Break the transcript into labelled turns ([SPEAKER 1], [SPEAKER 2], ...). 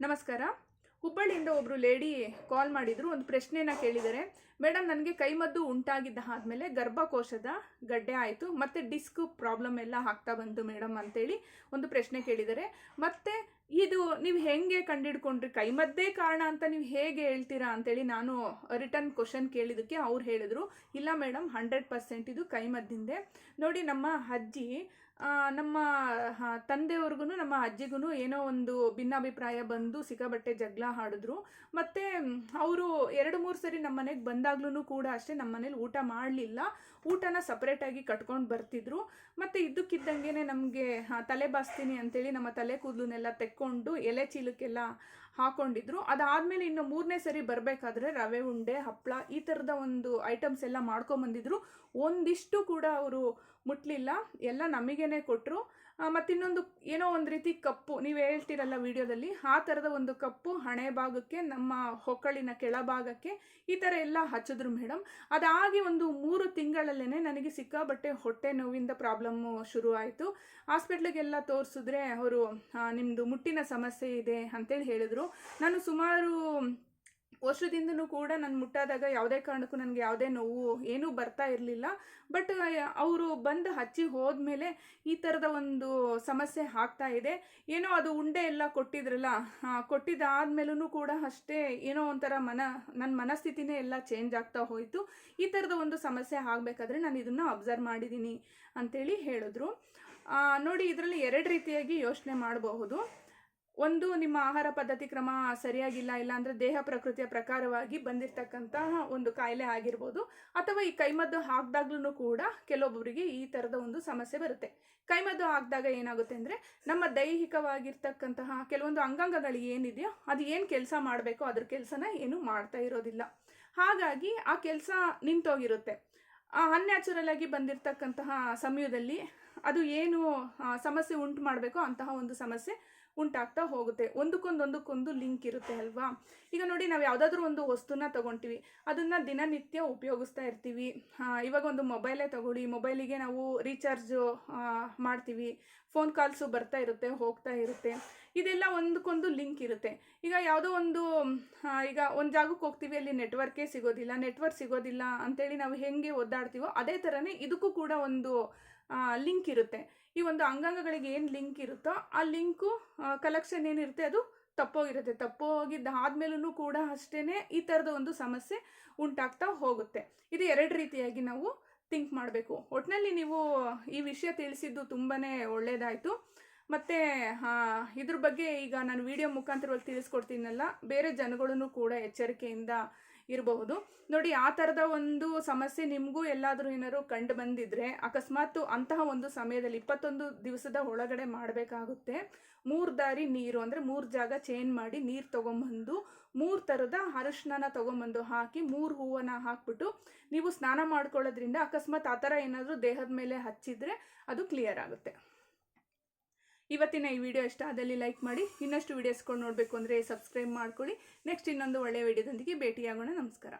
[SPEAKER 1] ನಮಸ್ಕಾರ. ಹುಬ್ಬಳ್ಳಿಯಿಂದ ಒಬ್ಬರು ಲೇಡಿ ಕಾಲ್ ಮಾಡಿದ್ರು. ಒಂದು ಪ್ರಶ್ನೆನ ಕೇಳಿದ್ದಾರೆ. ಮೇಡಮ್, ನನಗೆ ಕೈಮದ್ದು ಉಂಟಾಗಿದ್ದ ಆದಮೇಲೆ ಗರ್ಭಕೋಶದ ಗಡ್ಡೆ ಆಯಿತು. ಮತ್ತು ಡಿಸ್ಕ್ ಪ್ರಾಬ್ಲಮ್ ಎಲ್ಲ ಆಗ್ತಾ ಬಂತು ಮೇಡಮ್ ಅಂತೇಳಿ ಒಂದು ಪ್ರಶ್ನೆ ಕೇಳಿದರೆ ಮತ್ತು ಇದು ನೀವು ಹೆಂಗೆ ಕಂಡಿಡ್ಕೊಂಡ್ರಿ? ಕೈಮದ್ದೇ ಕಾರಣ ಅಂತ ನೀವು ಹೇಗೆ ಹೇಳ್ತೀರಾ ಅಂತೇಳಿ ನಾನು ರಿಟರ್ನ್ ಕ್ವಶನ್ ಕೇಳಿದ್ದಕ್ಕೆ ಅವ್ರು ಹೇಳಿದರು. ಇಲ್ಲ ಮೇಡಮ್, ಹಂಡ್ರೆಡ್ ಪರ್ಸೆಂಟ್ ಇದು ಕೈಮದ್ದಿಂದೆ ನೋಡಿ, ನಮ್ಮ ಅಜ್ಜಿ ನಮ್ಮ ತಂದೆಯವ್ರಿಗೂ ನಮ್ಮ ಅಜ್ಜಿಗೂ ಏನೋ ಒಂದು ಭಿನ್ನಾಭಿಪ್ರಾಯ ಬಂದು ಸಿಕ್ಕಾಬಟ್ಟೆ ಜಗಳ ಹಾಡಿದ್ರು. ಮತ್ತು ಅವರು ಎರಡು ಮೂರು ಸರಿ ನಮ್ಮ ಮನೆಗೆ ಬಂದಾಗ್ಲೂ ಕೂಡ ಅಷ್ಟೇ ನಮ್ಮ ಮನೇಲಿ ಊಟ ಮಾಡಲಿಲ್ಲ. ಊಟನ ಸಪ್ರೇಟಾಗಿ ಕಟ್ಕೊಂಡು ಬರ್ತಿದ್ರು. ಮತ್ತು ಇದ್ದಕ್ಕಿದ್ದಂಗೆ ನಮಗೆ ತಲೆ ಬಾಸ್ತೀನಿ ಅಂತೇಳಿ ನಮ್ಮ ತಲೆ ಕೂದಲನ್ನೆಲ್ಲ ತೆಕ್ಕೊಂಡು ಎಲೆ ಚೀಲಕ್ಕೆಲ್ಲ ಹಾಕೊಂಡಿದ್ರು. ಅದಾದಮೇಲೆ ಇನ್ನು ಮೂರನೇ ಸರಿ ಬರಬೇಕಾದ್ರೆ ರವೆ, ಉಂಡೆ ಹಪ್ಪಳ ಈ ಥರದ ಒಂದು ಐಟಮ್ಸ್ ಎಲ್ಲ ಮಾಡ್ಕೊಂಬಂದಿದ್ರು. ಒಂದಿಷ್ಟು ಕೂಡ ಅವರು ಮುಟ್ಲಿಲ್ಲ. ಎಲ್ಲ ನಮಗೇನೆ ಕೊಟ್ಟರು ಮತ್ತಿನ್ನೊಂದು ಏನೋ ಒಂದು ರೀತಿ ಕಪ್ಪು, ನೀವು ಹೇಳ್ತೀರಲ್ಲ ವಿಡಿಯೋದಲ್ಲಿ, ಆ ಥರದ ಒಂದು ಕಪ್ಪು ಹಣೆ ಭಾಗಕ್ಕೆ, ನಮ್ಮ ಹೊಕ್ಕಳಿನ ಕೆಳಭಾಗಕ್ಕೆ ಈ ಥರ ಎಲ್ಲ ಹಚ್ಚಿದ್ರು ಮೇಡಮ್ ಅದಾಗಿ ಒಂದು ಮೂರು ತಿಂಗಳಲ್ಲೇ ನನಗೆ ಸಿಕ್ಕಾಬಟ್ಟೆ ಹೊಟ್ಟೆ ನೋವಿಂದ ಪ್ರಾಬ್ಲಮ್ಮು ಶುರು ಆಯಿತು. ಹಾಸ್ಪಿಟ್ಲಿಗೆಲ್ಲ ತೋರಿಸಿದ್ರೆ ಅವರು ನಿಮ್ಮದು ಮುಟ್ಟಿನ ಸಮಸ್ಯೆ ಇದೆ ಅಂತೇಳಿ ಹೇಳಿದ್ರು. ನಾನು ಸುಮಾರು ವರ್ಷದಿಂದನೂ ಕೂಡ ನಾನು ಮುಟ್ಟಾದಾಗ ಯಾವುದೇ ಕಾರಣಕ್ಕೂ ನನಗೆ ಯಾವುದೇ ನೋವು ಏನೂ ಬರ್ತಾ ಇರಲಿಲ್ಲ. ಬಟ್ ಅವರು ಬಂದು ಹಚ್ಚಿ ಹೋದ್ಮೇಲೆ ಈ ಥರದ ಒಂದು ಸಮಸ್ಯೆ ಆಗ್ತಾ ಇದೆ. ಏನೋ ಅದು ಉಂಡೆ ಎಲ್ಲ ಕೊಟ್ಟಿದ್ರಲ್ಲ ಕೊಟ್ಟಿದ್ದಾದ್ಮೇಲೂ ಕೂಡ ಅಷ್ಟೇ ಏನೋ ಒಂಥರ ಮನ, ನನ್ನ ಮನಸ್ಥಿತಿನೇ ಎಲ್ಲ ಚೇಂಜ್ ಆಗ್ತಾ ಹೋಯಿತು. ಈ ಥರದ ಒಂದು ಸಮಸ್ಯೆ ಆಗಬೇಕಾದ್ರೆ ನಾನು ಇದನ್ನು ಅಬ್ಸರ್ವ್ ಮಾಡಿದ್ದೀನಿ ಅಂತೇಳಿ ಹೇಳಿದ್ರು. ನೋಡಿ, ಇದರಲ್ಲಿ ಎರಡು ರೀತಿಯಾಗಿ ಯೋಚನೆ ಮಾಡಬಹುದು. ಒಂದು ನಿಮ್ಮ ಆಹಾರ ಪದ್ಧತಿ ಕ್ರಮ ಸರಿಯಾಗಿಲ್ಲ ಇಲ್ಲ ಅಂದರೆ ದೇಹ ಪ್ರಕೃತಿಯ ಪ್ರಕಾರವಾಗಿ ಬಂದಿರತಕ್ಕಂತಹ ಒಂದು ಕಾಯಿಲೆ ಆಗಿರ್ಬೋದು. ಅಥವಾ ಈ ಕೈಮದ್ದು ಹಾಕಿದಾಗ್ಲೂ ಕೂಡ ಕೆಲವೊಬ್ಬರಿಗೆ ಈ ಥರದ ಒಂದು ಸಮಸ್ಯೆ ಬರುತ್ತೆ. ಕೈಮದ್ದು ಹಾಕಿದಾಗ ಏನಾಗುತ್ತೆ ಅಂದರೆ ನಮ್ಮ ದೈಹಿಕವಾಗಿರ್ತಕ್ಕಂತಹ ಕೆಲವೊಂದು ಅಂಗಾಂಗಗಳು ಏನಿದೆಯೋ ಅದು ಏನು ಕೆಲಸ ಮಾಡಬೇಕೋ ಅದ್ರ ಕೆಲಸನ ಏನು ಮಾಡ್ತಾ ಇರೋದಿಲ್ಲ. ಹಾಗಾಗಿ ಆ ಕೆಲಸ ನಿಂತೋಗಿರುತ್ತೆ. ಅನ್ಯಾಚುರಲ್ ಆಗಿ ಬಂದಿರತಕ್ಕಂತಹ ಸಮಯದಲ್ಲಿ ಅದು ಏನು ಸಮಸ್ಯೆ ಉಂಟು ಮಾಡಬೇಕೋ ಅಂತಹ ಒಂದು ಸಮಸ್ಯೆ ಉಂಟಾಗ್ತಾ ಹೋಗುತ್ತೆ. ಒಂದಕ್ಕೊಂದು ಒಂದಕ್ಕೊಂದು ಲಿಂಕ್ ಇರುತ್ತೆ ಅಲ್ವಾ? ಈಗ ನೋಡಿ ನಾವು ಯಾವುದಾದ್ರೂ ಒಂದು ವಸ್ತುನ ತಗೊತೀವಿ. ಅದನ್ನು ದಿನನಿತ್ಯ ಉಪಯೋಗಿಸ್ತಾ ಇರ್ತೀವಿ. ಇವಾಗ ಒಂದು ಮೊಬೈಲೇ ತಗೊಳ್ಳಿ. ಮೊಬೈಲಿಗೆ ನಾವು ರೀಚಾರ್ಜು ಮಾಡ್ತೀವಿ. ಫೋನ್ ಕಾಲ್ಸು ಬರ್ತಾ ಇರುತ್ತೆ, ಹೋಗ್ತಾ ಇರುತ್ತೆ. ಇದೆಲ್ಲ ಒಂದಕ್ಕೊಂದು ಲಿಂಕ್ ಇರುತ್ತೆ. ಈಗ ಯಾವುದೋ ಒಂದು ಈಗ ಒಂದು ಜಾಗಕ್ಕೆ ಹೋಗ್ತೀವಿ, ಅಲ್ಲಿ ನೆಟ್ವರ್ಕೇ ಸಿಗೋದಿಲ್ಲ ನೆಟ್ವರ್ಕ್ ಸಿಗೋದಿಲ್ಲ ಅಂತೇಳಿ ನಾವು ಹೆಂಗೆ ಒದ್ದಾಡ್ತೀವೋ ಅದೇ ಥರನೇ ಇದಕ್ಕೂ ಕೂಡ ಒಂದು ಲಿಂಕ್ ಇರುತ್ತೆ. ಈ ಒಂದು ಅಂಗಾಂಗಗಳಿಗೆ ಏನು ಲಿಂಕ್ ಇರುತ್ತೋ ಆ ಲಿಂಕು ಕಲೆಕ್ಷನ್ ಏನಿರುತ್ತೆ ಅದು ತಪ್ಪೋಗಿರುತ್ತೆ. ತಪ್ಪೋಗಿದ್ದ ಆದ್ಮೇಲೂ ಕೂಡ ಅಷ್ಟೇ ಈ ಥರದ ಒಂದು ಸಮಸ್ಯೆ ಉಂಟಾಗ್ತಾ ಹೋಗುತ್ತೆ. ಇದು ಎರಡು ರೀತಿಯಾಗಿ ನಾವು ಥಿಂಕ್ ಮಾಡಬೇಕು. ಒಟ್ಟಿನಲ್ಲಿ ನೀವು ಈ ವಿಷಯ ತಿಳಿಸಿದ್ದು ತುಂಬಾ ಒಳ್ಳೆಯದಾಯಿತು ಮತ್ತು ಇದ್ರ ಬಗ್ಗೆ ಈಗ ನಾನು ವಿಡಿಯೋ ಮುಖಾಂತರವಾಗಿ ತಿಳಿಸ್ಕೊಡ್ತೀನಲ್ಲ, ಬೇರೆ ಜನಗಳನ್ನು ಕೂಡ ಎಚ್ಚರಿಕೆಯಿಂದ ಇರಬಹುದು. ನೋಡಿ, ಆ ಥರದ ಒಂದು ಸಮಸ್ಯೆ ನಿಮಗೂ ಎಲ್ಲಾದರೂ ಏನಾದ್ರು ಕಂಡು ಬಂದಿದ್ರೆ ಅಕಸ್ಮಾತ್ ಅಂತಹ ಒಂದು ಸಮಯದಲ್ಲಿ ಇಪ್ಪತ್ತೊಂದು ದಿವಸದ ಒಳಗಡೆ ಮಾಡಬೇಕಾಗುತ್ತೆ. ಮೂರು ದಾರಿ ನೀರು, ಅಂದರೆ ಮೂರು ಜಾಗ ಚೇಂಜ್ ಮಾಡಿ ನೀರು ತೊಗೊಂಬಂದು, ಮೂರು ಥರದ ಅರಿಶಿನ ತೊಗೊಂಬಂದು ಹಾಕಿ, ಮೂರು ಹೂವನ್ನ ಹಾಕ್ಬಿಟ್ಟು ನೀವು ಸ್ನಾನ ಮಾಡ್ಕೊಳ್ಳೋದ್ರಿಂದ ಅಕಸ್ಮಾತ್ ಆ ಥರ ಏನಾದರೂ ದೇಹದ ಮೇಲೆ ಹಚ್ಚಿದ್ರೆ ಅದು ಕ್ಲಿಯರ್ ಆಗುತ್ತೆ. ಇವತ್ತಿನ ಈ ವಿಡಿಯೋ ಇಷ್ಟ ಅದಲ್ಲಿ ಲೈಕ್ ಮಾಡಿ, ಇನ್ನಷ್ಟು ವಿಡಿಯೋಸ್ಕೊಂಡು ನೋಡಬೇಕು ಅಂದರೆ ಸಬ್ಸ್ಕ್ರೈಬ್ ಮಾಡ್ಕೊಳ್ಳಿ. ನೆಕ್ಸ್ಟ್ ಇನ್ನೊಂದು ಒಳ್ಳೆಯ ವಿಡಿಯೋದೊಂದಿಗೆ ಭೇಟಿಯಾಗೋಣ. ನಮಸ್ಕಾರ.